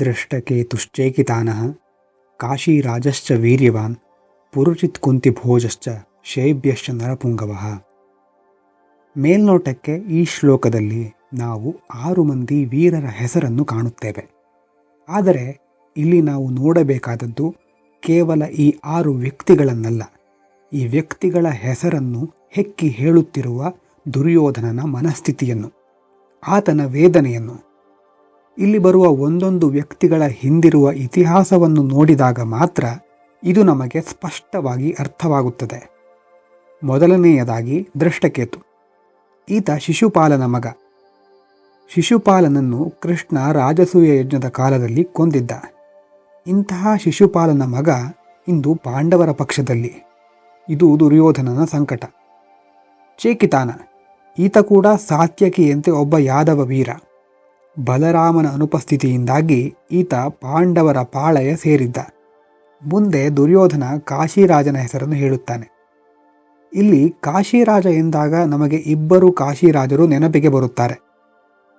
ದೃಷ್ಟಕೇತುಶ್ಚೇಕಿತಾನಃ ಕಾಶೀರಾಜಶ್ಚ ವೀರ್ಯವಾನ್ ಪುರುಚಿತ್ ಕುಂತಿಭೋಜಶ್ಚ ಶೈಬ್ಯಶ್ಚ ನರಪುಂಗವಃ. ಮೇಲ್ನೋಟಕ್ಕೆ ಈ ಶ್ಲೋಕದಲ್ಲಿ ನಾವು ಆರು ಮಂದಿ ವೀರರ ಹೆಸರನ್ನು ಕಾಣುತ್ತೇವೆ. ಆದರೆ ಇಲ್ಲಿ ನಾವು ನೋಡಬೇಕಾದದ್ದು ಕೇವಲ ಈ ಆರು ವ್ಯಕ್ತಿಗಳನ್ನಲ್ಲ, ಈ ವ್ಯಕ್ತಿಗಳ ಹೆಸರನ್ನು ಹೆಕ್ಕಿ ಹೇಳುತ್ತಿರುವ ದುರ್ಯೋಧನನ ಮನಸ್ಥಿತಿಯನ್ನು, ಆತನ ವೇದನೆಯನ್ನು. ಇಲ್ಲಿ ಬರುವ ಒಂದೊಂದು ವ್ಯಕ್ತಿಗಳ ಹಿಂದಿರುವ ಇತಿಹಾಸವನ್ನು ನೋಡಿದಾಗ ಮಾತ್ರ ಇದು ನಮಗೆ ಸ್ಪಷ್ಟವಾಗಿ ಅರ್ಥವಾಗುತ್ತದೆ. ಮೊದಲನೆಯದಾಗಿ ದೃಷ್ಟಕೇತು. ಈತ ಶಿಶುಪಾಲನ ಮಗ. ಶಿಶುಪಾಲನನ್ನು ಕೃಷ್ಣ ರಾಜಸೂಯ ಯಜ್ಞದ ಕಾಲದಲ್ಲಿ ಕೊಂದಿದ್ದ. ಇಂತಹ ಶಿಶುಪಾಲನ ಮಗ ಇಂದು ಪಾಂಡವರ ಪಕ್ಷದಲ್ಲಿ. ಇದು ದುರ್ಯೋಧನನ ಸಂಕಟ. ಚೇಕಿತಾನ. ಈತ ಕೂಡ ಸಾತ್ಯಕಿಯಂತೆ ಒಬ್ಬ ಯಾದವ ವೀರ. ಬಲರಾಮನ ಅನುಪಸ್ಥಿತಿಯಿಂದಾಗಿ ಈತ ಪಾಂಡವರ ಪಾಳಯ ಸೇರಿದ್ದ. ಮುಂದೆ ದುರ್ಯೋಧನ ಕಾಶಿರಾಜನ ಹೆಸರನ್ನು ಹೇಳುತ್ತಾನೆ. ಇಲ್ಲಿ ಕಾಶಿರಾಜ ಎಂದಾಗ ನಮಗೆ ಇಬ್ಬರು ಕಾಶಿರಾಜರು ನೆನಪಿಗೆ ಬರುತ್ತಾರೆ.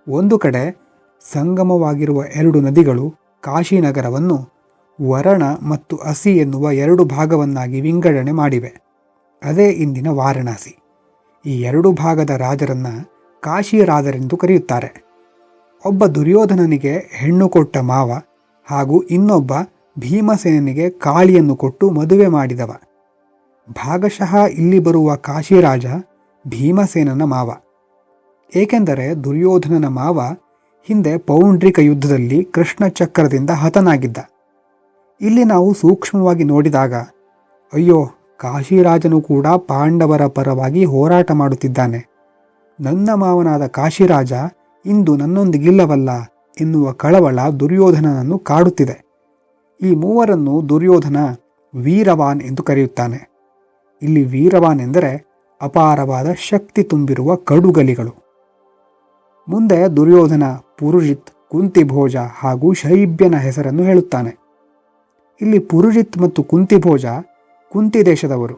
ಒಂದು ಕಡೆ ಸಂಗಮವಾಗಿರುವ ಎರಡು ನದಿಗಳು ಕಾಶಿನಗರವನ್ನು ವರಣ ಮತ್ತು ಅಸಿ ಎನ್ನುವ ಎರಡು ಭಾಗವನ್ನಾಗಿ ವಿಂಗಡಣೆ ಮಾಡಿವೆ. ಅದೇ ಇಂದಿನ ವಾರಣಾಸಿ. ಈ ಎರಡು ಭಾಗದ ರಾಜರನ್ನು ಕಾಶಿರಾಜರೆಂದು ಕರೆಯುತ್ತಾರೆ. ಒಬ್ಬ ದುರ್ಯೋಧನನಿಗೆ ಹೆಣ್ಣು ಕೊಟ್ಟ ಮಾವ ಹಾಗೂ ಇನ್ನೊಬ್ಬ ಭೀಮಸೇನನಿಗೆ ಕಾಳಿಯನ್ನು ಕೊಟ್ಟು ಮದುವೆ ಮಾಡಿದವ. ಭಾಗಶಃ ಇಲ್ಲಿ ಬರುವ ಕಾಶಿರಾಜ ಭೀಮಸೇನನ ಮಾವ. ಏಕೆಂದರೆ ದುರ್ಯೋಧನನ ಮಾವ ಹಿಂದೆ ಪೌಂಡ್ರಿಕ ಯುದ್ಧದಲ್ಲಿ ಕೃಷ್ಣ ಚಕ್ರದಿಂದ ಹತನಾಗಿದ್ದ. ಇಲ್ಲಿ ನಾವು ಸೂಕ್ಷ್ಮವಾಗಿ ನೋಡಿದಾಗ, ಅಯ್ಯೋ, ಕಾಶಿರಾಜನು ಕೂಡ ಪಾಂಡವರ ಪರವಾಗಿ ಹೋರಾಟ ಮಾಡುತ್ತಿದ್ದಾನೆ. ನನ್ನ ಮಾವನಾದ ಕಾಶಿರಾಜ ಇಂದು ನನ್ನೊಂದಿಗಿಲ್ಲವಲ್ಲ ಎನ್ನುವ ಕಳವಳ ದುರ್ಯೋಧನನನ್ನು ಕಾಡುತ್ತಿದೆ. ಈ ಮೂವರನ್ನು ದುರ್ಯೋಧನ ವೀರವಾನ್ ಎಂದು ಕರೆಯುತ್ತಾನೆ. ಇಲ್ಲಿ ವೀರವಾನ್ ಎಂದರೆ ಅಪಾರವಾದ ಶಕ್ತಿ ತುಂಬಿರುವ ಕಡುಗಲಿಗಳು. ಮುಂದೆ ದುರ್ಯೋಧನ ಪುರುಜಿತ್ ಕುಂತಿಭೋಜ ಹಾಗೂ ಶೈಬ್ಯನ ಹೆಸರನ್ನು ಹೇಳುತ್ತಾನೆ. ಇಲ್ಲಿ ಪುರುಜಿತ್ ಮತ್ತು ಕುಂತಿಭೋಜ ಕುಂತಿ ದೇಶದವರು.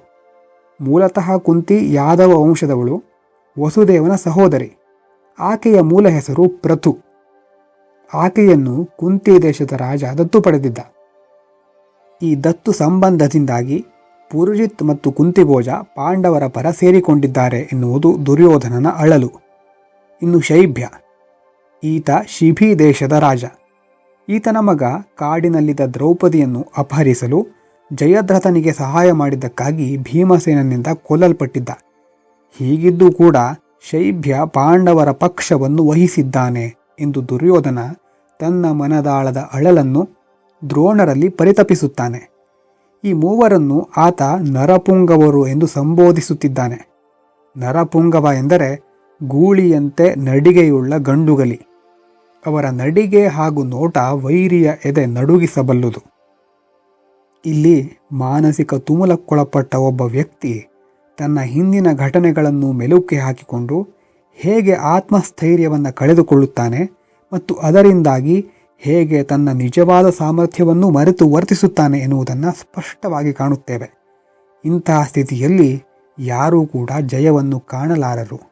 ಮೂಲತಃ ಕುಂತಿ ಯಾದವ ವಂಶದವಳು, ವಸುದೇವನ ಸಹೋದರಿ. ಆಕೆಯ ಮೂಲ ಹೆಸರು ಪ್ರಥು. ಆಕೆಯನ್ನು ಕುಂತಿ ದೇಶದ ರಾಜ ದತ್ತು ಪಡೆದಿದ್ದ. ಈ ದತ್ತು ಸಂಬಂಧದಿಂದಾಗಿ ಪುರುಜಿತ್ ಮತ್ತು ಕುಂತಿಭೋಜ ಪಾಂಡವರ ಪರ ಸೇರಿಕೊಂಡಿದ್ದಾರೆ ಎನ್ನುವುದು ದುರ್ಯೋಧನನ ಅಳಲು. ಇನ್ನು ಶೈಭ್ಯ. ಈತ ಶಿಭಿ ದೇಶದ ರಾಜ. ಈತನ ಮಗ ಕಾಡಿನಲ್ಲಿದ್ದ ದ್ರೌಪದಿಯನ್ನು ಅಪಹರಿಸಲು ಜಯದ್ರಥನಿಗೆ ಸಹಾಯ ಮಾಡಿದ್ದಕ್ಕಾಗಿ ಭೀಮಸೇನನಿಂದ ಕೊಲ್ಲಲ್ಪಟ್ಟಿದ್ದ. ಹೀಗಿದ್ದೂ ಕೂಡ ಶೈಭ್ಯ ಪಾಂಡವರ ಪಕ್ಷವನ್ನು ವಹಿಸಿದ್ದಾನೆ ಎಂದು ದುರ್ಯೋಧನ ತನ್ನ ಮನದಾಳದ ಅಳಲನ್ನು ದ್ರೋಣರಲ್ಲಿ ಪರಿತಪಿಸುತ್ತಾನೆ. ಈ ಮೂವರನ್ನು ಆತ ನರಪುಂಗವರು ಎಂದು ಸಂಬೋಧಿಸುತ್ತಿದ್ದಾನೆ. ನರಪುಂಗವ ಎಂದರೆ ಗೂಳಿಯಂತೆ ನಡಿಗೆಯುಳ್ಳ ಗಂಡುಗಲಿ. ಅವರ ನಡಿಗೆ ಹಾಗೂ ನೋಟ ವೈರಿಯ ಎದೆ ನಡುಗಿಸಬಲ್ಲುದು. ಇಲ್ಲಿ ಮಾನಸಿಕ ತುಮುಲಕ್ಕೊಳಪಟ್ಟ ಒಬ್ಬ ವ್ಯಕ್ತಿ ತನ್ನ ಹಿಂದಿನ ಘಟನೆಗಳನ್ನು ಮೆಲುಕೆ ಹಾಕಿಕೊಂಡು ಹೇಗೆ ಆತ್ಮಸ್ಥೈರ್ಯವನ್ನು ಕಳೆದುಕೊಳ್ಳುತ್ತಾನೆ ಮತ್ತು ಅದರಿಂದಾಗಿ ಹೇಗೆ ತನ್ನ ನಿಜವಾದ ಸಾಮರ್ಥ್ಯವನ್ನು ಮರೆತು ವರ್ತಿಸುತ್ತಾನೆ ಎನ್ನುವುದನ್ನು ಸ್ಪಷ್ಟವಾಗಿ ಕಾಣುತ್ತೇವೆ. ಇಂತಹ ಸ್ಥಿತಿಯಲ್ಲಿ ಯಾರೂ ಕೂಡ ಜಯವನ್ನು ಕಾಣಲಾರರು.